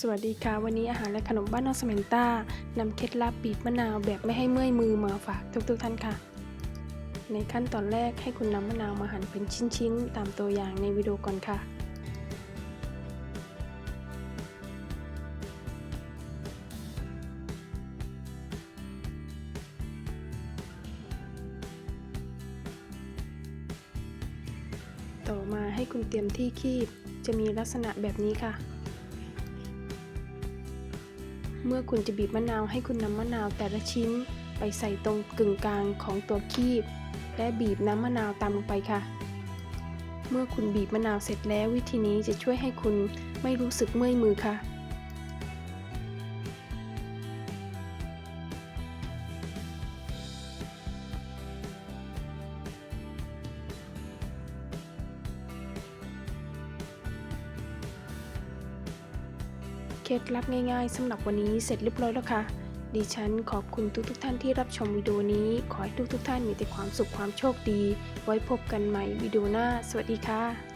สวัสดีค่ะวันนี้อาหารและขนมบ้านนอกสเมนต้านำเคล็ดลับบีบมะนาวแบบไม่ให้เมื่อยมือมาฝากทุกๆทท่านค่ะ ในขั้นตอนแรกให้คุณนำมะนาวมาหั่นเป็นชิ้นๆ ตามตัวอย่างในวิดีโอก่อนค่ะ ต่อมาให้คุณเตรียมที่คีบจะมีลักษณะแบบนี้ค่ะ เมื่อคุณจะบีบมะนาวให้คุณนำมะนาวแต่ละชิ้น ไปใส่ตรงกึ่งกลางของตัวคีบ และบีบน้ำมะนาวตามลงไปค่ะ เมื่อคุณบีบมะนาวเสร็จแล้ววิธีนี้จะช่วยให้คุณไม่รู้สึกเมื่อยมือค่ะ เคล็ดลับง่ายๆสำหรับวันนี้เสร็จเรียบร้อยแล้วค่ะ ดิฉันขอบคุณทุกๆทท่านที่รับชมวิดีโอนี้ ขอให้ทุกๆทท่านมีแต่ความสุขความโชคดี ไว้พบกันใหม่วิดีโอหน้า สวัสดีค่ะ